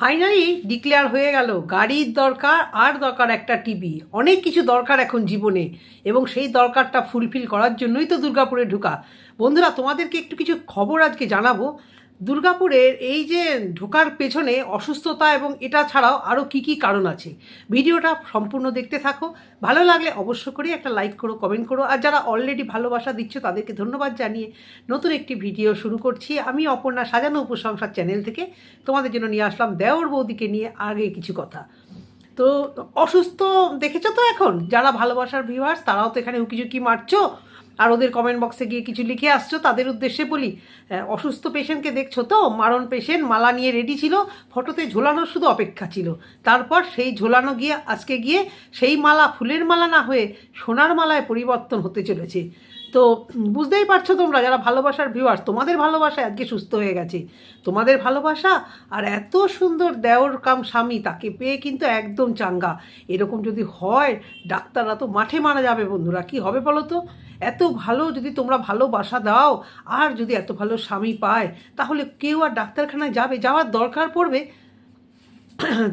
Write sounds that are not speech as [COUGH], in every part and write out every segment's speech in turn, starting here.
Finally declare হয়ে গেল, গাড়ির দরকার আর দরকার একটা টিভি অনেক কিছু দরকার এখন জীবনে, এবং সেই দরকারটা ফুলফিল করার জন্যই তো দুর্গাপুরে ঢুকা। বন্ধুরা, তোমাদেরকে একটু কিছু খবর আজকে জানাব। দুর্গাপুরের এই যে ঢোকার পেছনে অসুস্থতা এবং এটা ছাড়াও আরও কি কি কারণ আছে, ভিডিওটা সম্পূর্ণ দেখতে থাকো। ভালো লাগলে অবশ্য করে একটা লাইক করো কমেন্ট করো। আর যারা অলরেডি ভালোবাসা দিচ্ছ, তাদেরকে ধন্যবাদ জানিয়ে নতুন একটি ভিডিও শুরু করছি। আমি অপর্ণা সাজানো উপসংসার চ্যানেল থেকে তোমাদের জন্য নিয়ে আসলাম দেওর বৌদিকে নিয়ে আগে কিছু কথা। তো অসুস্থ দেখেছ তো এখন? যারা ভালোবাসার ভিউয়ার্স তারাও তো এখানে উকিঝুঁকি মারছো। আর ওদের কমেন্ট বক্সে গিয়ে কিছু লিখে আসছো, তাদের উদ্দেশ্যে বলি অসুস্থ পেশেন্টকে দেখছ তো? মারণ পেশেন্ট মালা নিয়ে রেডি ছিল ফটোতে ঝোলানোর শুধু অপেক্ষা ছিল। তারপর সেই ঝোলানো গিয়ে, আজকে গিয়ে সেই মালা ফুলের মালা না হয়ে সোনার মালায় পরিবর্তন হতে চলেছে। তো বুঝতেই পারছ তোমরা, যারা ভালোবাসার ভিউয়ার্স তোমাদের ভালোবাসা আজকে সুস্থ হয়ে গেছে। তোমাদের ভালোবাসা আর এত সুন্দর দেওর কাম স্বামী, তাকে পেয়ে কিন্তু একদম চাঙ্গা। এরকম যদি হয়, ডাক্তাররা তো মাঠে মারা যাবে বন্ধুরা, কি হবে বলো তো? এত ভালো যদি তোমরা ভালোবাসা দাও, আর যদি এত ভালো স্বামী পায়, তাহলে কেউ আর ডাক্তারখানায় যাবে, যাওয়ার দরকার পড়বে?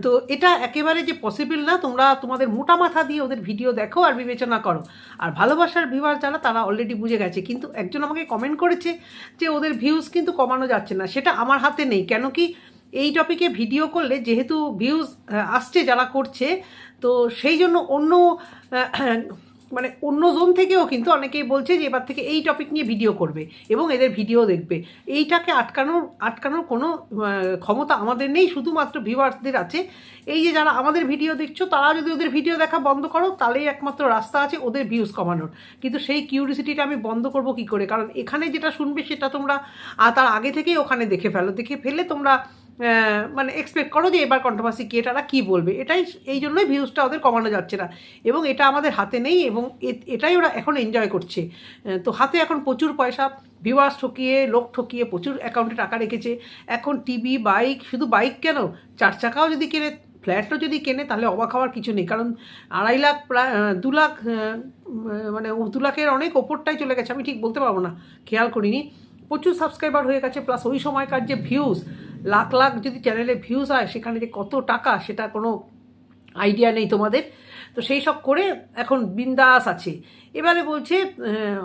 তো এটা একেবারে যে পসিবল না, তোমরা তোমাদের মোটা মাথা দিয়ে ওদের ভিডিও দেখো আর বিবেচনা করো। আর ভালোবাসার ভিউয়ার যারা, তারা অলরেডি বুঝে গেছে। কিন্তু একজন আমাকে কমেন্ট করেছে যে ওদের ভিউজ কিন্তু কমানো যাচ্ছে না। সেটা আমার হাতে নেই। কেন কি এই টপিকে ভিডিও করলে যেহেতু ভিউজ আসছে যারা করছে, তো সেই জন্য অন্য মানে অন্য জোন থেকেও কিন্তু অনেকেই বলছে যে এবার থেকে এই টপিক নিয়ে ভিডিও করবে এবং এদের ভিডিও দেখবে। এইটাকে আটকানোর আটকানোর কোনো ক্ষমতা আমাদের নেই, শুধুমাত্র ভিউয়ার্সদের আছে। এই যে যারা আমাদের ভিডিও দেখছ, তারা যদি ওদের ভিডিও দেখা বন্ধ করো, তাহলেই একমাত্র রাস্তা আছে ওদের ভিউজ কমানোর। কিন্তু সেই কিউরিসিটিটা আমি বন্ধ করব কি করে? কারণ এখানে যেটা শুনবে সেটা তোমরা তার আগে থেকেই ওখানে দেখে ফেলো। দেখে ফেলে তোমরা মানে এক্সপেক্ট করো যে এবার কন্ট্রোভার্সি কে তারা কী বলবে? এটাই এই জন্যই ভিউজটা ওদের কমানো যাচ্ছে না। এবং এটা আমাদের হাতে নেই এবং এটাই ওরা এখন এনজয় করছে। তো হাতে এখন প্রচুর পয়সা ভিউয়ার্স ঠকিয়ে, লোক ঠকিয়ে প্রচুর অ্যাকাউন্টে টাকা রেখেছে। এখন টিভি বাইক শুধু বাইক কেন? চার চাকাও যদি কেনে ফ্ল্যাটও যদি কেনে, তাহলে অবাক হওয়ার কিছু নেই। কারণ আড়াই লাখ প্রায় দু লাখ মানে দু লাখের অনেক ওপরটাই চলে গেছে। আমি ঠিক বলতে পারব না। খেয়াল করিনি। প্রচুর সাবস্ক্রাইবার হয়ে গেছে প্লাস ওই সময়কার যে ভিউজ লাখ লাখ যদি চ্যানেলে ভিউজ হয়, সেখানে যে কত টাকা, সেটা কোনো আইডিয়া নেই তোমাদের। তো সেই সব করে এখন বিন্দাস আছে। এবারে বলছে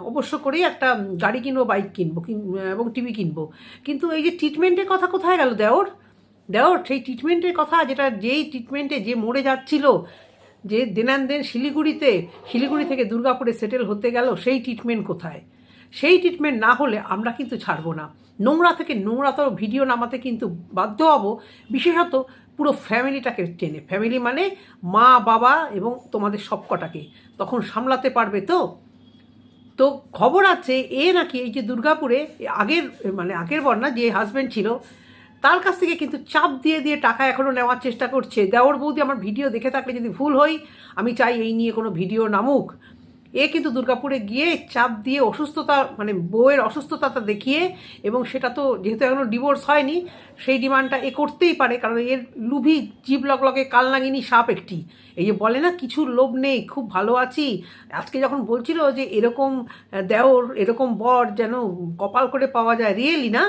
অবশ্য করেই একটা গাড়ি কিনবো বাইক কিনবো, কিন- এবং টিভি কিনবো। কিন্তু এই যে ট্রিটমেন্টের কথা কোথায় গেল দেওর? দেওর, সেই ট্রিটমেন্টের কথা যেটা, যেই ট্রিটমেন্টে যে মরে যাচ্ছিল, যে দেনান দেন শিলিগুড়িতে, শিলিগুড়ি থেকে দুর্গাপুরে সেটেল হতে গেল, সেই ট্রিটমেন্ট কোথায়? সেই ট্রিটমেন্ট না হলে আমরা কিন্তু ছাড়বো না। নোংরা থেকে নোংরাতর ভিডিও নামাতে কিন্তু বাধ্য হব। বিশেষত পুরো ফ্যামিলিটাকে টেনে। ফ্যামিলি মানে মা, বাবা এবং তোমাদের সবকটাকে। তখন সামলাতে পারবে তো? তো খবর আছে এ নাকি এই যে দুর্গাপুরে আগের মানে আগের বর না, যে হাজব্যান্ড ছিল, তার কাছ থেকে কিন্তু চাপ দিয়ে দিয়ে টাকা এখনও নেওয়ার চেষ্টা করছে। দেওর বৌদি, আমার ভিডিও দেখে থাকলে যদি ভুল হই, আমি চাই এই নিয়ে কোনো ভিডিও নামুক। এ কিন্তু দুর্গাপুরে গিয়ে চাপ দিয়ে অসুস্থতা মানে বউয়ের অসুস্থতাটা দেখিয়ে এবং সেটা তো যেহেতু এখনও ডিভোর্স হয়নি, সেই ডিমান্ডটা এ করতেই পারে কারণ এর লুভি জীব লগলগে কালনাগিনী সাপ একটি। এই যে বলে না, কিছু লোভ নেই, খুব ভালো আছি। আজকে যখন বলছিল যে এরকম দেওর, এরকম বর যেন কপাল করে পাওয়া যায়, রিয়েলি না?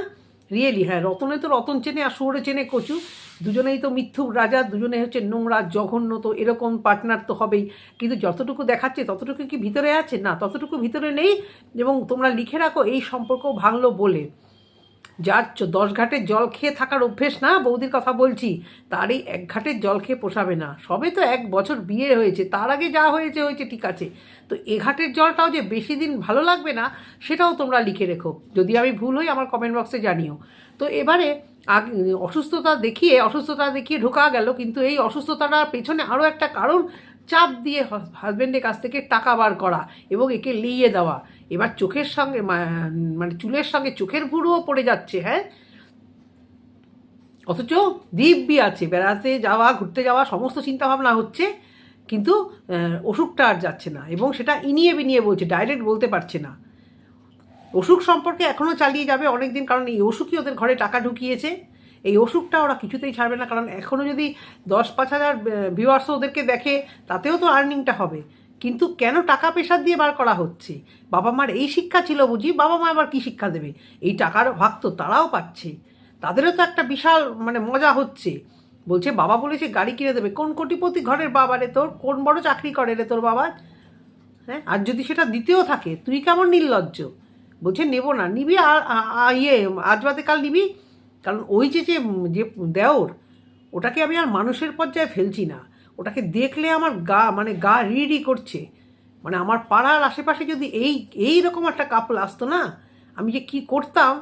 রিয়েলি হ্যাঁ রতনে তো রতন চেনে আর সৌরে চেনে কচু। দুজনেই তো মিথ্যুক রাজা দুজনে হচ্ছে নোংরা, জঘন্য, তো এরকম পার্টনার তো হবেই। কিন্তু যতটুকু দেখাচ্ছে, ততটুকু কি ভিতরে আছে? না, ততটুকু ভিতরে নেই। এবং তোমরা লিখে রাখো, এই সম্পর্ক ভাঙলো বলে। যার দশ ঘাটের জল খেয়ে থাকার অভ্যেস না, বৌদির কথা বলছি, তারই এক ঘাটের জল খেয়ে পোষাবে না। সবে তো এক বছর বিয়ে হয়েছে, তার আগে যা হয়েছে হয়েছে, ঠিক আছে। তো এ ঘাটের জলটাও যে বেশি দিন ভালো লাগবে না, সেটাও তোমরা লিখে রেখো। যদি আমি ভুল হই, আমার কমেন্ট বক্সে জানিও। তো এবারে অসুস্থতা দেখিয়ে অসুস্থতা দেখিয়ে ঢোকা গেল, কিন্তু এই অসুস্থতাটার পেছনে আরও একটা কারণ চাপ দিয়ে হাজব্যান্ডের কাছ থেকে টাকা বার করা এবং একে লিয়ে দেওয়া। এবার চোখের সঙ্গে মানে চুলের সঙ্গে চোখের ভুরুও পড়ে যাচ্ছে হ্যাঁ? অথচ দিব্যি আছে, বেড়াতে যাওয়া, ঘুরতে যাওয়া, সমস্ত চিন্তাভাবনা হচ্ছে, কিন্তু অসুখটা আর যাচ্ছে না এবং সেটা ইনিয়ে বিনিয়ে বলছে ডাইরেক্ট বলতে পারছে না। অসুখ সম্পর্কে এখনও চালিয়ে যাবে অনেক দিন কারণ এই অসুখই ওদের ঘরে টাকা ঢুকিয়েছে। এই অসুখটা ওরা কিছুতেই ছাড়বে না, কারণ এখনও যদি দশ পাঁচ হাজার ভিউয়ার্স ওদেরকে দেখে, তাতেও তো আর্নিংটা হবে। কিন্তু কেন টাকা পেশার দিয়ে বার করা হচ্ছে? বাবা মার এই শিক্ষা ছিল বুঝি, বাবা মা আবার কী শিক্ষা দেবে? এই টাকার ভাগ তো তারাও পাচ্ছে। তাদেরও তো একটা বিশাল মানে মজা হচ্ছে। বলছে, বাবা বলেছে গাড়ি কিনে দেবে। কোন কোটিপতি ঘরের বাবা রে তোর? কোন বড় চাকরি করে রে তোর বাবা? হ্যাঁ আর যদি সেটা দিতেও থাকে, তুই কেমন নির্লজ্জ? বলছে, নেব না। নিবি আর ইয়ে আজ বাদে কাল নিবি? কারণ ওই যে যে যে দেওর, ওটাকে আমি আর মানুষের পর্যায়ে ফেলছি না। ওটাকে দেখলে আমার গা মানে গা রিড়ি করছে। মানে আমার পাড়ার আশেপাশে যদি এই এই রকম একটা কাপল আসতো না, আমি যে কি করতাম,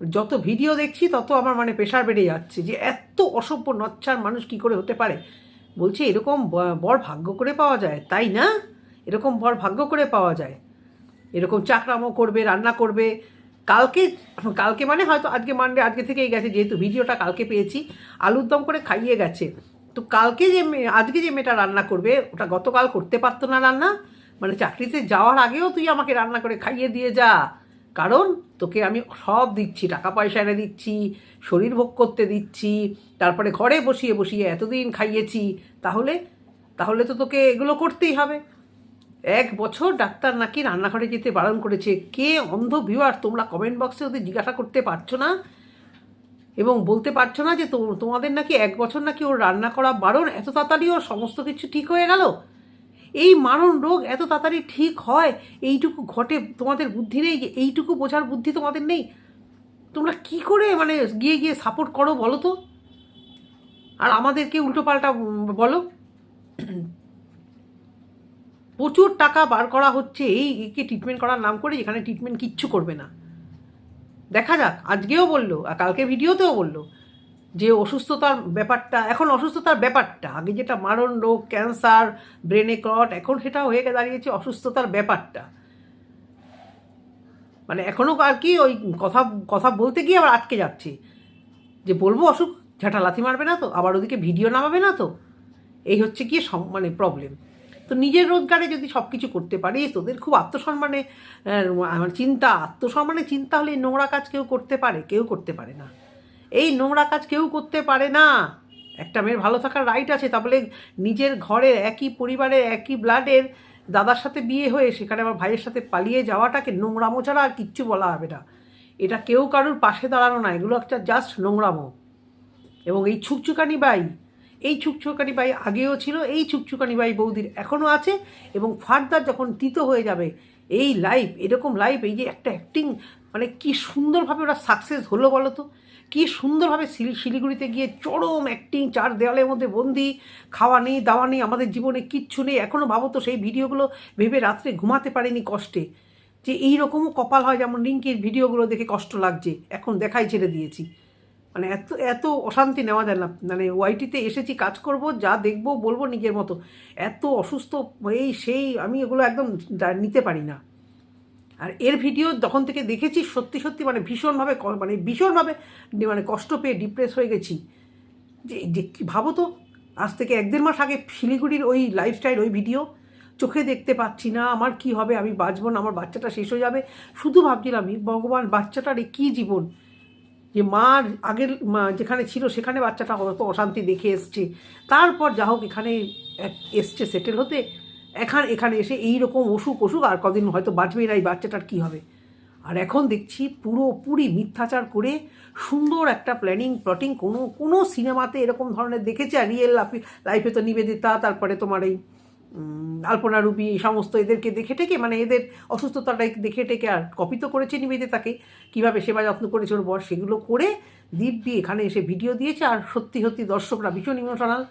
যত ভিডিও দেখছি তত আমার মানে প্রেশার বেড়ে যাচ্ছে যে এত অসভ্য, নচ্ছার মানুষ কি করে হতে পারে? বলছে, এরকম বর ভাগ্য করে পাওয়া যায়, তাই না? এরকম বর ভাগ্য করে পাওয়া যায়। এরকম চাকরামো করবে, রান্না করবে কালকে কালকে মানে হয়তো আজকে মানডে আজকে থেকেই গেছে, যেহেতু ভিডিওটা কালকে পেয়েছি, আলুর দম করে খাইয়ে গেছে। তো কালকে যে আজকে যে মেয়েটা রান্না করবে, ওটা গতকাল করতে পারতো না রান্না? মানে চাকরিতে যাওয়ার আগেও তুই আমাকে রান্না করে খাইয়ে দিয়ে যা। কারণ তোকে আমি সব দিচ্ছি, টাকা পয়সা এনে দিচ্ছি, শরীর ভোগ করতে দিচ্ছি, তারপরে ঘরে বসিয়ে বসিয়ে এতদিন খাইয়েছি। তাহলে তাহলে তো তোকে এগুলো করতেই হবে। এক বছর ডাক্তার নাকি রান্নাঘরে যেতে বারণ করেছে। কে অন্ধ ভিউয়ার তোমরা কমেন্ট বক্সে ওদের জিজ্ঞাসা করতে পারছ না? এবং বলতে পারছ না যে তোমাদের নাকি এক বছর নাকি ওর রান্না করা বারণ? এত তাড়াতাড়ি ওর সমস্ত কিছু ঠিক হয়ে গেল? এই মারণ রোগ এত তাড়াতাড়ি ঠিক হয়? এইটুকু ঘটে তোমাদের বুদ্ধি নেই? যে এইটুকু বোঝার বুদ্ধি তোমাদের নেই? তোমরা কি করে মানে গিয়ে গিয়ে সাপোর্ট করো বলো তো? আর আমাদেরকে উল্টোপাল্টা বলো। প্রচুর টাকা বার করা হচ্ছে, এই একে ট্রিটমেন্ট করার নাম করে যেখানে ট্রিটমেন্ট কিচ্ছু করবে না। দেখা যাক, আজকেও বলল, আর কালকে ভিডিওতেও বলল, যে অসুস্থতার ব্যাপারটা, এখন অসুস্থতার ব্যাপারটা, আগে যেটা মারণ রোগ ক্যান্সার ব্রেনে ক্লট এখন সেটা হয়ে দাঁড়িয়েছে অসুস্থতার ব্যাপারটা। মানে এখনও আর কি ওই কথা কথা বলতে গিয়ে আবার আটকে যাচ্ছে, যে বলব অসুখ, ঝাঁটা লাথি মারবে না তো, আবার ওদিকে ভিডিও নামাবে না তো, এই হচ্ছে গিয়ে মানে প্রবলেম তো নিজের রোজগারে যদি সব কিছু করতে পারিস, তোদের খুব আত্মসম্মানে চিন্তা আত্মসম্মানে চিন্তা হলে নোংরা কাজ কেউ করতে পারে, কেউ করতে পারে না। এই নোংরা কাজ কেউ করতে পারে না। একটা মেয়ের ভালো থাকার রাইট আছে, তাহলে নিজের ঘরের একই পরিবারের একই ব্লাডের দাদার সাথে বিয়ে হয়ে সেখানে আমার ভাইয়ের সাথে পালিয়ে যাওয়াটাকে নোংরামো ছাড়া আর কিচ্ছু বলা হবে না। এটা কেউ কারুর পাশে দাঁড়ানো না, এগুলো একটা জাস্ট নোংরামো। এবং এই ছুকছুকানি বাই এই ছুকছুকানি বাই আগেও ছিল, এই ছুকছুকানি বাই বৌদির এখনও আছে এবং ফার্দার যখন তিত হয়ে যাবে, এই লাইফ এরকম লাইফ এই যে একটা অ্যাক্টিং মানে কি সুন্দরভাবে ওরা সাকসেস হলো বলো তো? কী সুন্দরভাবে শিলি- শিলিগুড়িতে গিয়ে চরম অ্যাক্টিং চার দেওয়ালের মধ্যে বন্দি, খাওয়া নেই, দাওয়া নেই, আমাদের জীবনে কিচ্ছু নেই, এখনও ভাবো তো সেই ভিডিওগুলো ভেবে রাত্রে ঘুমাতে পারেনি কষ্টে। যে এই রকমও কপাল হয় যেমন রিঙ্কির ভিডিওগুলো দেখে কষ্ট লাগছে, এখন দেখাই ছেড়ে দিয়েছি। মানে এত এত অশান্তি নেওয়া যায় না। মানে ওয়াইটিতে এসেছি, কাজ করব, যা দেখব, বলব, নিজের মতো। এত অসুস্থ, এই সেই, আমি এগুলো একদম নিতে পারি না। আর এর ভিডিও যখন থেকে দেখেছি, সত্যি সত্যি মানে ভীষণভাবে মানে ভীষণভাবে মানে কষ্ট পেয়ে ডিপ্রেস হয়ে গেছি। যে যে কি ভাবো তো? আজ থেকে এক দেড় মাস আগে শিলিগুড়ির ওই লাইফস্টাইল ওই ভিডিও, চোখে দেখতে পাচ্ছি না, আমার কি হবে, আমি বাঁচবো না, আমার বাচ্চাটা শেষ হয়ে যাবে। শুধু ভাবছিলাম "হে ভগবান, বাচ্চাটার এ কী জীবন? যে মার আগের মা যেখানে ছিল সেখানে বাচ্চাটা অত অশান্তি দেখে এসছে। তারপর যা হোক এখানে এসছে সেটেল হতে। এখান, এখানে এসে এই রকম অসুখ অসুখ, আর কদিন হয়তো বাঁচবেই না এই বাচ্চাটার কী হবে। আর এখন দেখছি পুরোপুরি মিথ্যাচার করে সুন্দর একটা প্ল্যানিং প্লটিং কোনো কোনো সিনেমাতে এরকম ধরনের দেখেছে? আর রিয়েল লাইফে তো নিবেদিতা, তারপরে তোমার এই আলপনা, রুবি, এই সমস্ত এদেরকে দেখে টেকে মানে এদের অসুস্থতাটা দেখে টেকে আর কপি তো করেছে নিবেদে তাকে। কীভাবে সেবা যত্ন করেছে ওর বর, সেগুলো করে দিব্যি এখানে এসে ভিডিও দিয়েছে আর সত্যি সত্যি দর্শকরা, ভীষণ ইমোশনাল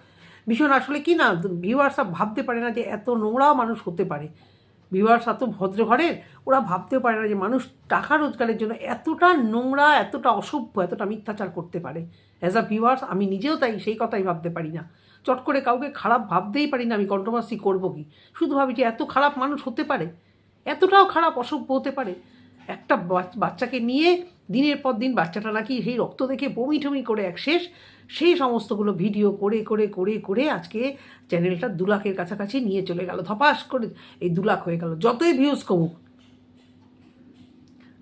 ভীষণ আসলে কি না ভিউয়ার্সরা ভাবতে পারে না যে এত নোংরাও মানুষ হতে পারে। ভিউয়ার্স এত ভদ্র ঘরের ওরা ভাবতেও পারে না যে মানুষ টাকা রোজগারের জন্য এতটা নোংরা, এতটা অসভ্য, এতটা মিথ্যাচার করতে পারে। অ্যাজ আ ভিউয়ার্স আমি নিজেও তাই, সেই কথাই ভাবতে পারি না। চট করে কাউকে খারাপ ভাবতেই পারি না আমি, কন্ট্রোভার্সি করব কি? শুধু ভাবি যে এত খারাপ মানুষ হতে পারে, এতটাও খারাপ অসভ্য হতে পারে। একটা বাচ- বাচ্চাকে নিয়ে দিনের পর দিন বাচ্চাটা নাকি সেই রক্ত দেখে বমি টমি করে এক শেষ, সেই সমস্তগুলো ভিডিও করে করে করে করে আজকে চ্যানেলটা দু লাখের কাছাকাছি নিয়ে চলে গেল, ধপাস করে এই দু লাখ হয়ে গেল, যতই ভিউজ কমুক।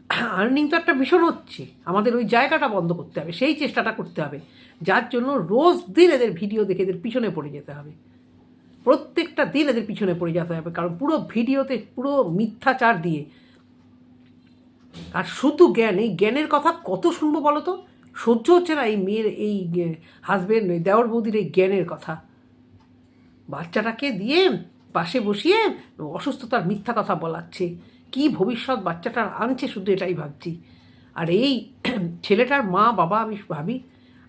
[COUGHS] আর্নিং তো একটা ভীষণ হচ্ছে, আমাদের ওই জায়গাটা বন্ধ করতে হবে, সেই চেষ্টাটা করতে হবে। যার জন্য রোজ দিন এদের ভিডিও দেখে এদের পিছনে পড়ে যেতে হবে। প্রত্যেকটা দিন এদের পিছনে পড়ে যেতে হবে, কারণ পুরো ভিডিওতে পুরো মিথ্যাচার দিয়ে। আর শুধু জ্ঞান, এই জ্ঞানের কথা কত শুনব বলো তো? সহ্য হচ্ছে না এই মেয়ের, এই হাজবেন্ড ওই দেওর বৌদির এই জ্ঞানের কথা। বাচ্চাটাকে দিয়ে পাশে বসিয়ে অসুস্থতার মিথ্যা কথা বলাচ্ছে। কি ভবিষ্যৎ বাচ্চাটার আনছে শুধু এটাই ভাবছি। আর এই ছেলেটার মা, বাবা, আমি ভাবি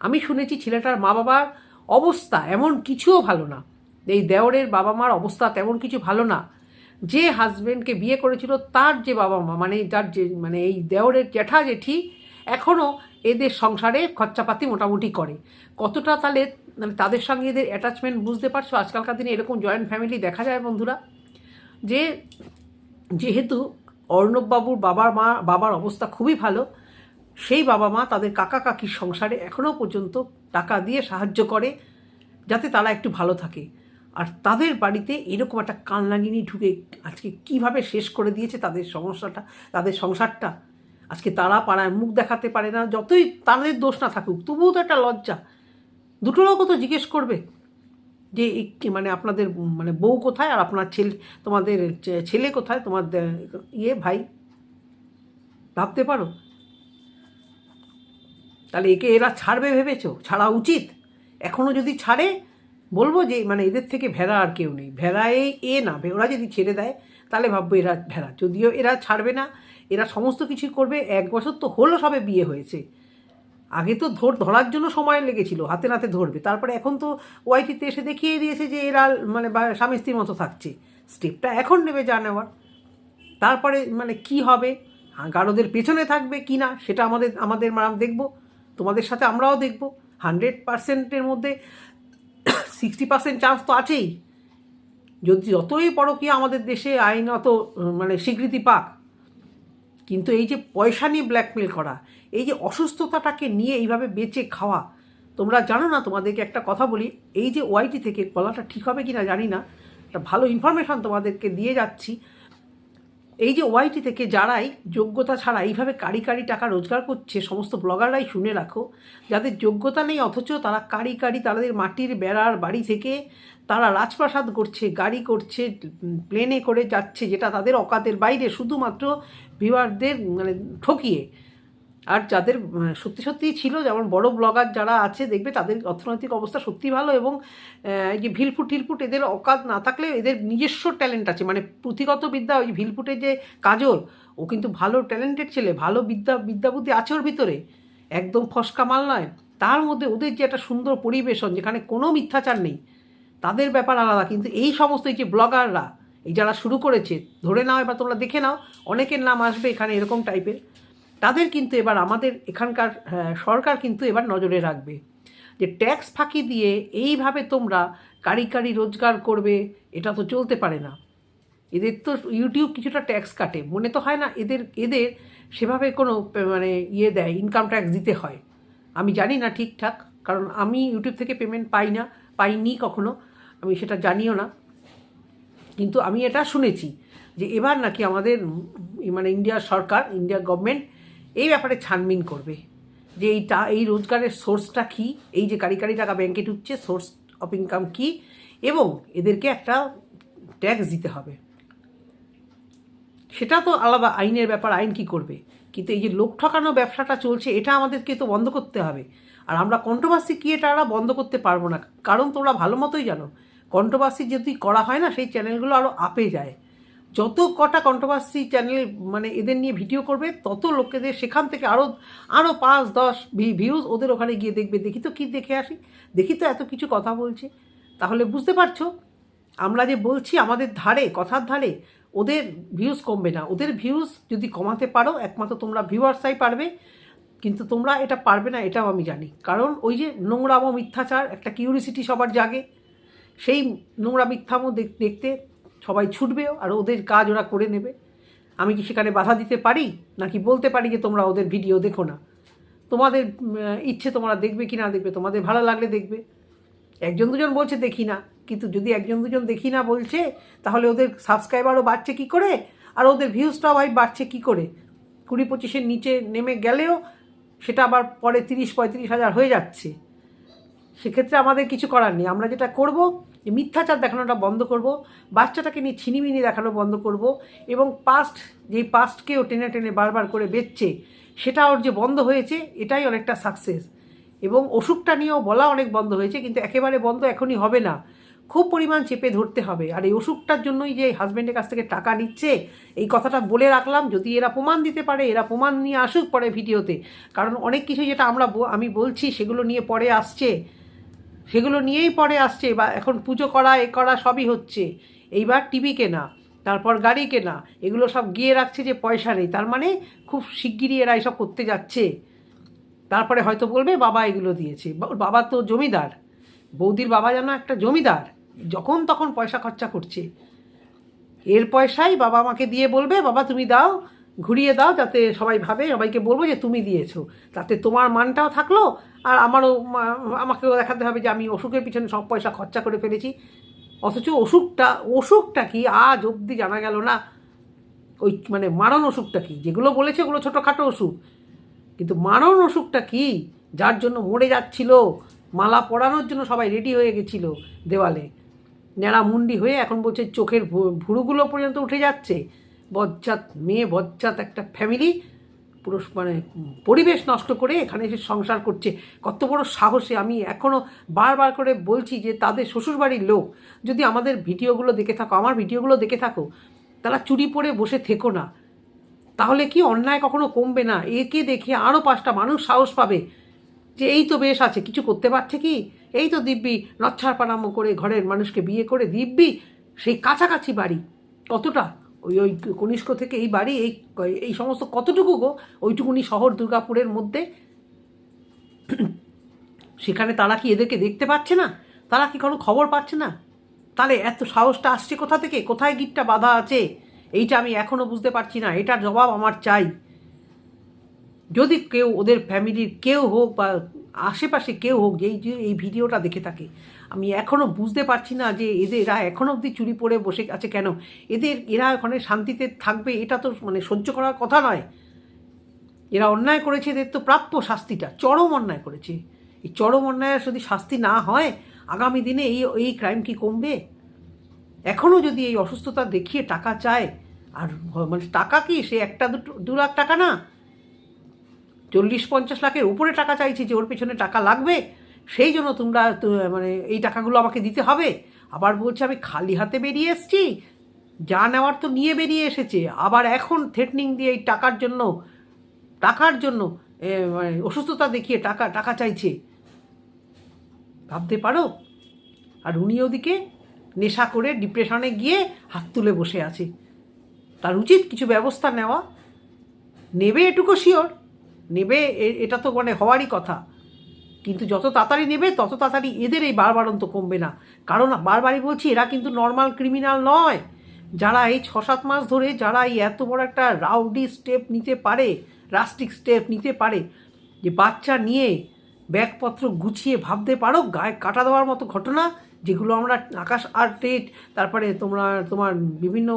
আমি শুনেছি ছেলেটার মা বাবার অবস্থা এমন কিছুও ভালো না। এই দেওরের বাবা মার অবস্থা তেমন কিছু ভালো না। যে হাজবেন্ডকে বিয়ে করেছিল তার যে বাবা মা মানে যার যে মানে এই দেওরের জ্যাঠা জেঠি এখনও এদের সংসারে খরচাপাতি মোটামুটি করে। কতটা তাহলে মানে তাদের সঙ্গে এদের অ্যাটাচমেন্ট বুঝতে পারছ? আজকালকার দিনে এরকম জয়েন্ট ফ্যামিলি দেখা যায় বন্ধুরা। যে, যেহেতু অর্ণববাবুর বাবার মা বাবার অবস্থা খুবই ভালো সেই বাবা মা তাদের কাকা কাকির সংসারে এখনও পর্যন্ত টাকা দিয়ে সাহায্য করে যাতে তারা একটু ভালো থাকে। আর তাদের বাড়িতে এরকম একটা কানলাগিনি ঢুকে আজকে কীভাবে শেষ করে দিয়েছে তাদের সমস্যাটা তাদের সংসারটা? আজকে তারা পাড়ায় মুখ দেখাতে পারে না, যতই তাদের দোষ না থাকুক, তবুও তো একটা লজ্জা। দুটো লোকও তো জিজ্ঞেস করবে যে মানে আপনাদের মানে বউ কোথায় আর আপনার ছেলে, তোমাদের ছেলে কোথায়? তোমার ইয়ে ভাই, ভাবতে পারো? তাহলে একে এরা ছাড়বে ভেবেছ? ছাড়া উচিত? এখনও যদি ছাড়ে, বলব যে মানে এদের থেকে ভেড়া আর কেউ নেই। ভেড়া এ না, ওরা যদি ছেড়ে দেয়, তাহলে ভাববো এরা ভেড়া। যদিও এরা ছাড়বে না, এরা সমস্ত কিছু করবে। এক বছর তো হলো সবে বিয়ে হয়েছে। আগে তো ধর, ধরার জন্য সময় লেগেছিল, হাতে নাতে ধরবে। তারপরে এখন তো ওয়াইটিতে এসে দেখিয়ে দিয়েছে যে, এরা মানে স্বামী স্ত্রীর মতো থাকছে। স্টেপটা এখন নেবে যা নেওয়ার। তারপরে মানে কি হবে? গারদের পেছনে থাকবে কি না, সেটা আমাদের আমাদের ম্যাডাম দেখব। তোমাদের সাথে আমরাও দেখব। হান্ড্রেড পার্সেন্টের মধ্যে সিক্সটি পার্সেন্ট চান্স তো আছেই। যদি যতই পরকীয়া আমাদের দেশে আইন অত মানে স্বীকৃতি পাক, কিন্তু এই যে পয়সা নিয়ে ব্ল্যাকমেল করা, এই যে অসুস্থতাটাকে নিয়ে এইভাবে বেঁচে খাওয়া, তোমরা জানো না, তোমাদেরকে একটা কথা বলি, এই যে ওয়াইটি থেকে বলাটা ঠিক হবে কি না জানি না, একটা ভালো ইনফরমেশান তোমাদেরকে দিয়ে যাচ্ছি। এই যে ওয়াইটি থেকে যারাই যোগ্যতা ছাড়া এইভাবে কারি কারি টাকা রোজগার করছে, সমস্ত ব্লগাররাই শুনে রাখো, যাদের যোগ্যতা নেই অথচ তারা কারি কারি তাদের মাটির বেড়ার বাড়ি থেকে তারা রাজপ্রাসাদ করছে, গাড়ি করছে প্লেনে করে যাচ্ছে, যেটা তাদের অকাতের বাইরে শুধুমাত্র ভিউয়ারদের মানে ঠকিয়ে। আর যাদের সত্যি সত্যিই ছিল, যেমন বড় ব্লগার যারা আছে, দেখবে তাদের অর্থনৈতিক অবস্থা সত্যি ভালো এবং এই যে ভিলফুট টিলফুট, এদের অকাত না থাকলে এদের নিজস্ব ট্যালেন্ট আছে। মানে পুঁথিগত বিদ্যা, ওই ভিলফুটের যে কাজল, ও কিন্তু ভালো ট্যালেন্টেড ছেলে, ভালো বিদ্যা, বিদ্যাবুদ্ধি আছে ওর ভিতরে। একদম ফসকা মাল নয়। তার মধ্যে ওদের যে একটা সুন্দর পরিবেশন, যেখানে কোনো মিথ্যাচার নেই, তাদের ব্যাপার আলাদা। কিন্তু এই সমস্ত এই যে ব্লগাররা, এই যারা শুরু করেছে, ধরে নাও এবার তোমরা দেখে নাও, অনেকের নাম আসবে এখানে এরকম টাইপের তাদের কিন্তু এবার আমাদের এখানকার সরকার কিন্তু এবার নজরে রাখবে। যে ট্যাক্স ফাঁকি দিয়ে এইভাবে তোমরা কারি কারি রোজগার করবে, এটা তো চলতে পারে না। এদের তো ইউটিউব কিছুটা ট্যাক্স কাটে। মনে তো হয় না এদের এদের সেভাবে কোনো মানে ইয়ে দেয় ইনকাম ট্যাক্স দিতে হয়। আমি জানি না ঠিকঠাক, কারণ আমি ইউটিউব থেকে পেমেন্ট পাই না, পাইনি কখনো। আমি সেটা জানিও না। কিন্তু আমি এটা শুনেছি যে এবার নাকি আমাদের মানে ইন্ডিয়া সরকার ইন্ডিয়া গভর্নমেন্ট এই ব্যাপারে ছানবিন করবে যে এইটা, এই রোজগারের সোর্সটা কী, এই যে কারি কারি টাকা ব্যাংকে ঢুকছে সোর্স অফ ইনকাম কী, এবং এদেরকে একটা ট্যাক্স দিতে হবে। সেটা তো আলাদা আইনের ব্যাপার, আইন কি করবে? কিন্তু এই যে লোক ঠকানো ব্যবসাটা চলছে, এটা আমাদেরকে তো বন্ধ করতে হবে। আর আমরা কন্ট্রোভার্সি ক্রিয়েটাররা বন্ধ করতে পারব না। কারণ তোমরা ভালো মতোই জানো কন্ট্রোভার্সি যদি করা হয় না, সেই চ্যানেলগুলো আরও আপে যায়। যত কটা কন্ট্রোভার্সি চ্যানেল মানে এদের নিয়ে ভিডিও করবে, তত লোকেদের সেখান থেকে আরও আরও পাঁচ, দশ ভিউজ ওদের ওখানে গিয়ে দেখবে। দেখি তো কী দেখে আসি। দেখি তো এত কিছু কথা বলছে। তাহলে বুঝতে পারছ? আমরা যে বলছি আমাদের ধারে, কথার ধারে, ওদের ভিউজ কমবে না। ওদের ভিউজ যদি কমাতে পারো, একমাত্র তোমরা ভিউয়ার্সাই পারবে। কিন্তু তোমরা এটা পারবে না, এটাও আমি জানি। কারণ ওই যে নোংরাম মিথ্যাচার, একটা কিউরিসিটি সবার জাগে। সেই নোংরা মিথ্যামো দেখ- দেখতে সবাই ছুটবেও আর ওদের কাজ ওরা করে নেবে। আমি কি সেখানে বাধা দিতে পারি? নাকি বলতে পারি যে তোমরা ওদের ভিডিও দেখো না? তোমাদের ইচ্ছে তোমরা দেখবে কি না দেখবে? তোমাদের ভালো লাগলে দেখবে। একজন দুজন বলছে দেখি না। কিন্তু যদি একজন দুজন দেখি না বলছে, তাহলে ওদের সাবস্ক্রাইবারও বাড়ছে কি করে? আর ওদের ভিউজটাও ভাই বাড়ছে কি করে? কুড়ি পঁচিশের নিচে নেমে গেলেও সেটা আবার পরে তিরিশ পঁয়ত্রিশ হাজার হয়ে যাচ্ছে। সেক্ষেত্রে আমাদের কিছু করার নেই। আমরা যেটা করব যে মিথ্যাচার দেখানোটা বন্ধ করব, বাচ্চাটাকে নিয়ে ছিনিমিনি দেখানো বন্ধ করব এবং পাস্ট যেই পাস্টকেও টেনে টেনে বারবার করে বেচছে, সেটা ওর যে বন্ধ হয়েছে, এটাই অনেকটা সাকসেস এবং অসুখটা নিয়েও বলা অনেক বন্ধ হয়েছে, কিন্তু একেবারে বন্ধ এখনই হবে না। খুব পরিমাণ চেপে ধরতে হবে। আর এই অসুখটার জন্যই যে হাজব্যান্ডের কাছ থেকে টাকা নিচ্ছে, এই কথাটা বলে রাখলাম, যদি এরা প্রমাণ দিতে পারে, এরা প্রমাণ নিয়ে আসুক পরে ভিডিওতে কারণ অনেক কিছু যেটা আমরা আমি বলছি, সেগুলো নিয়ে পরে আসছে। সেগুলো নিয়েই পরে আসছে, বা এখন পুজো করা, এ করা সবই হচ্ছে। এইবার টিভি কেনা, তারপর গাড়ি কেনা, এগুলো সব গিয়ে রাখছে যে পয়সা নেই। তার মানে খুব শিগগিরই এরা এসব করতে যাচ্ছে। তারপরে হয়তো বলবে, বাবা এগুলো দিয়েছে। বাবা তো জমিদার। বৌদির বাবা যেন একটা জমিদার। যখন তখন পয়সা খরচা করছে। এর পয়সাই বাবা আমাকে দিয়ে বলবে, বাবা তুমি দাও ঘুরিয়ে দাও যাতে সবাই ভাবে, সবাইকে বলব যে তুমি দিয়েছ। তাতে তোমার মানটাও থাকল আর আমারও আমাকেও দেখাতে হবে যে আমি অসুখের পিছনে সব পয়সা খরচা করে ফেলেছি। অথচ অসুখটা অসুখটা কি আজ অবধি জানা গেল না? ওই মানে মারণ অসুখটা কি? যেগুলো বলেছে ওগুলো ছোটোখাটো অসুখ। কিন্তু মারণ অসুখটা কি? যার জন্য মরে যাচ্ছিল, মালা পরানোর জন্য সবাই রেডি হয়ে গেছিল দেওয়ালে। ন্যাড়া মুন্ডি হয়ে এখন বলছে চোখের ভুরুগুলো পর্যন্ত উঠে যাচ্ছে। বজ্জাত, মেয়ে বজ্জাত একটা ফ্যামিলি পুরো মানে পরিবেশ নষ্ট করে এখানে এসে সংসার করছে। কত বড় সাহসে আমি এখনও বারবার করে বলছি যে তাদের শ্বশুরবাড়ির লোক, যদি আমাদের ভিডিওগুলো দেখে থাকো, আমার ভিডিওগুলো দেখে থাকো, তারা চুরি পরে বসে থেকো না। তাহলে কি অন্যায় কখনো কমবে না? একে দেখে আরও পাঁচটা মানুষ সাহস পাবে যে এই তো বেশ আছে, কিছু করতে পারছে কি? এই তো দিব্যি নচ্ছার পানামো করে ঘরের মানুষকে বিয়ে করে দিব্যি, সেই কাছাকাছি বাড়ি, কতটা? ওই ওই কনিষ্ক থেকে এই বাড়ি, এই এই সমস্ত কতটুকু গো? ওইটুকুনি শহর দুর্গাপুরের মধ্যে। সেখানে তারা কি এদেরকে দেখতে পাচ্ছে না? তারা কি কোনো খবর পাচ্ছে না? তাহলে এত সাহসটা আসছে কোথা থেকে? কোথায় গিটটা বাধা আছে? এইটা আমি এখনও বুঝতে পারছি না। এটার জবাব আমার চাই। যদি কেউ ওদের ফ্যামিলির কেউ হোক বা আশেপাশে কেউ হোক, যেই, যে এই ভিডিওটা দেখে থাকে আমি এখনও বুঝতে পারছি না যে এদের এরা এখনও অবধি চুরি পরে বসে আছে কেন? এদের, এরা ওখানে শান্তিতে থাকবে, এটা তো মানে সহ্য করার কথা নয়। এরা অন্যায় করেছে, এদের তো প্রাপ্য শাস্তিটা, চরম অন্যায় করেছে। এই চরম অন্যায়ের যদি শাস্তি না হয়, আগামী দিনে এই এই ক্রাইম কি কমবে? এখনও যদি এই অসুস্থতা দেখিয়ে টাকা চায়, আর মানে টাকা কি? সে একটা দুটো দু লাখ টাকা না। চল্লিশ পঞ্চাশ লাখের উপরে টাকা চাইছে যে ওর পেছনে টাকা লাগবে সেই জন্য তোমরা মানে এই টাকাগুলো আমাকে দিতে হবে। আবার বলছে, আমি খালি হাতে বেরিয়ে এসেছি। যা নেওয়ার তো নিয়ে বেরিয়ে এসেছে। আবার এখন থ্রেটনিং দিয়ে এই টাকার জন্য টাকার জন্য মানে অসুস্থতা দেখিয়ে টাকা টাকা চাইছে। ভাবতে পারো? আর উনি ওদিকে নেশা করে ডিপ্রেশনে গিয়ে হাত তুলে বসে আছে। তার উচিত কিছু ব্যবস্থা নেওয়া। নেবে এটুকু শিওর নেবে এটা তো মানে হওয়ারই কথা। কিন্তু যত তাড়াতাড়ি নেবে, তত তাড়াতাড়ি এদের এই বারবারন্ত কমবে না। কারণ বারবারই বলছি, এরা কিন্তু নর্মাল ক্রিমিনাল নয়। যারা এই ছ সাত মাস ধরে যারা এই এত বড় একটা রাউডি স্টেপ নিতে পারে রাস্টিক স্টেপ নিতে পারে, যে বাচ্চা নিয়ে ব্যাগপত্র গুছিয়ে ভাবতে পারো, গায়ে কাটা দেওয়ার মতো ঘটনা, যেগুলো আমরা আকাশ আর আর্টেট তারপরে তোমরা, তোমার বিভিন্ন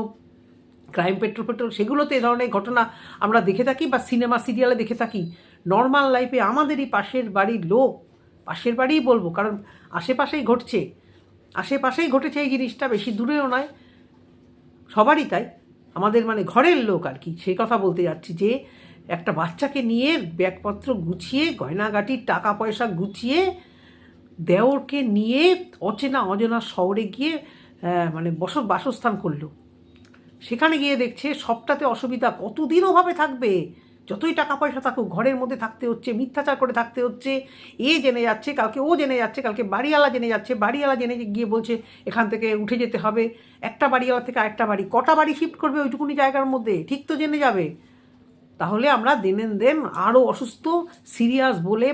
ক্রাইম পেট্রোল পেট্রোল সেগুলোতে এ ধরনের ঘটনা আমরা দেখে থাকি বা সিনেমা সিরিয়ালে দেখে থাকি। নর্মাল লাইফে আমাদেরই পাশের বাড়ির লোক। পাশের বাড়িই বলব, কারণ আশেপাশেই ঘটছে। আশেপাশেই ঘটেছে এই জিনিসটা, বেশি দূরেও নয়। সবারই তাই। আমাদের মানে ঘরের লোক আর কি, সেই কথা বলতে যাচ্ছি যে, একটা বাচ্চাকে নিয়ে ব্যাগপত্র গুছিয়ে, গয়নাগাটির টাকা পয়সা গুছিয়ে, দেওরকে নিয়ে অচেনা অজনা শহরে গিয়ে মানে বস, বাসস্থান করল। সেখানে গিয়ে দেখছে সবটাতে অসুবিধা কতদিন ওভাবে থাকবে? যতই টাকা পয়সা থাকুক, ঘরের মধ্যে থাকতে হচ্ছে, মিথ্যাচার করে থাকতে হচ্ছে, এ জেনে যাচ্ছে, কালকে ও জেনে যাচ্ছে, কালকে বাড়িওয়ালা জেনে যাচ্ছে, বাড়িওয়ালা জেনে গিয়ে বলছে এখান থেকে উঠে যেতে হবে, একটা বাড়িওয়ালা থেকে আরেকটা বাড়ি, কটা বাড়ি শিফট করবে ওইটুকুনি জায়গার মধ্যে? ঠিক তো জেনে যাবে। তাহলে আমরা দেন দেন আরও অসুস্থ সিরিয়াস বলে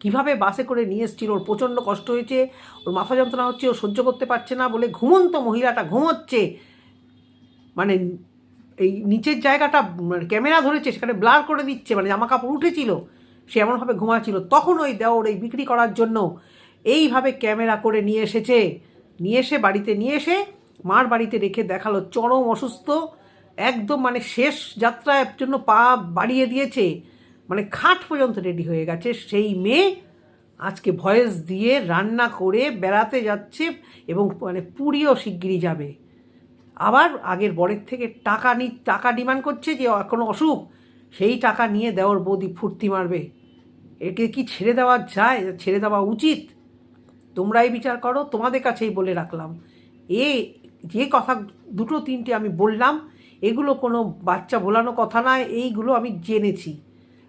কীভাবে বাসে করে নিয়ে এসেছিল, ওর প্রচণ্ড কষ্ট হয়েছে, ওর মাথা যন্ত্রণা হচ্ছে, ও সহ্য করতে পারছে না বলে ঘুমন্ত মহিলাটা ঘুমোচ্ছে। মানে এই নিচের জায়গাটা মানে ক্যামেরা ধরেছে, সেখানে ব্লার করে দিচ্ছে মানে জামা কাপড় উঠেছিল, সে এমনভাবে ঘুমাচ্ছিল। তখন ওই দেওর এই বিক্রি করার জন্য এইভাবে ক্যামেরা করে নিয়ে এসেছে। নিয়ে এসে বাড়িতে, নিয়ে এসে মার বাড়িতে রেখে দেখাল। চরম অসুস্থ, একদম মানে শেষ যাত্রার জন্য পা বাড়িয়ে দিয়েছে। মানে খাট পর্যন্ত রেডি হয়ে গেছে। সেই মেয়ে আজকে ভয়েস দিয়ে রান্না করে বেড়াতে যাচ্ছে এবং মানে পুরীও শিগগিরই যাবে। আবার আগের বরের থেকে টাকা নি, টাকা ডিমান্ড করছে যে এখনও অসুখ? সেই টাকা নিয়ে দেওয়ার বৌদি ফুর্তি মারবে। একে কি ছেড়ে দেওয়া যায়? ছেড়ে দেওয়া উচিত? তোমরাই বিচার করো, তোমাদের কাছেই বলে রাখলাম। এ, যে কথা দুটো তিনটে আমি বললাম, এগুলো কোনো বাচ্চা বলানো কথা নয়, এইগুলো আমি জেনেছি।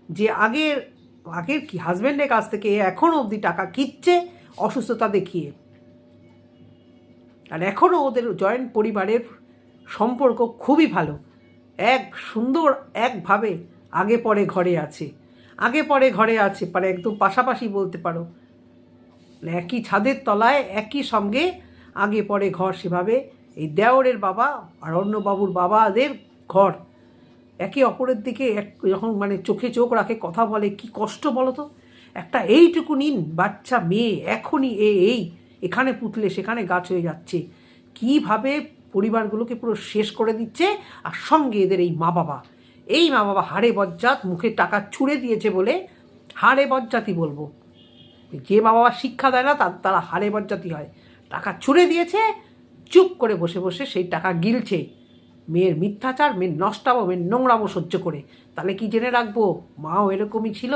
যে আগের আগের কি হাজব্যান্ডের কাছ থেকে এখনও অবধি টাকা কিচ্ছে অসুস্থতা দেখিয়ে। আর এখনও ওদের জয়েন্ট পরিবারের সম্পর্ক খুবই ভালো। এক সুন্দর একভাবে আগে পরে ঘরে আছে। আগে পরে ঘরে আছে মানে একদম পাশাপাশি বলতে পারো। মানে একই ছাদের তলায়, একই সঙ্গে আগে পরে ঘর সেভাবে। এই দেওরের বাবা আর অন্যবাবুর বাবাদের ঘর। একে অপরের দিকে এক যখন মানে চোখে চোখ রাখে, কথা বলে, কি কষ্ট বলো তো? একটা এইটুকু নিন বাচ্চা মেয়ে, এখনই এ এই, এখানে পুতলে, সেখানে গাছ হয়ে যাচ্ছে। কীভাবে পরিবারগুলোকে পুরো শেষ করে দিচ্ছে, আর সঙ্গে এদের এই মা বাবা এই মা বাবা হাড়ে বজ্জাত, মুখে টাকা ছুঁড়ে দিয়েছে বলে হাড়ে বজ্জাতি বলব। যে মা বাবা শিক্ষা দেয় না, তার তারা হাড়ে বজ্জাতি হয়। টাকা ছুঁড়ে দিয়েছে, চুপ করে বসে বসে সেই টাকা গিলছে। মেয়ের মিথ্যাচার, মেয়ের নষ্টাবো, মেয়ের নোংরাবো সহ্য করে। তাহলে কি জেনে রাখব, মাও এরকমই ছিল?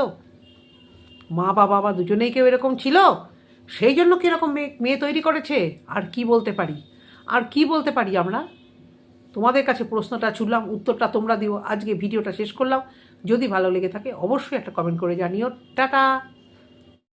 মা বা বাবা দুজনেই কেউ এরকম ছিল? সেই জন্য কীরকম মেয়ে মেয়ে তৈরি করেছে? আর কি বলতে পারি? আর কি বলতে পারি আমরা? তোমাদের কাছে প্রশ্নটা ছুড়লাম, উত্তরটা তোমরা দিও। আজকে ভিডিওটা শেষ করলাম। যদি ভালো লেগে থাকে, অবশ্যই একটা কমেন্ট করে জানিও। টাটা!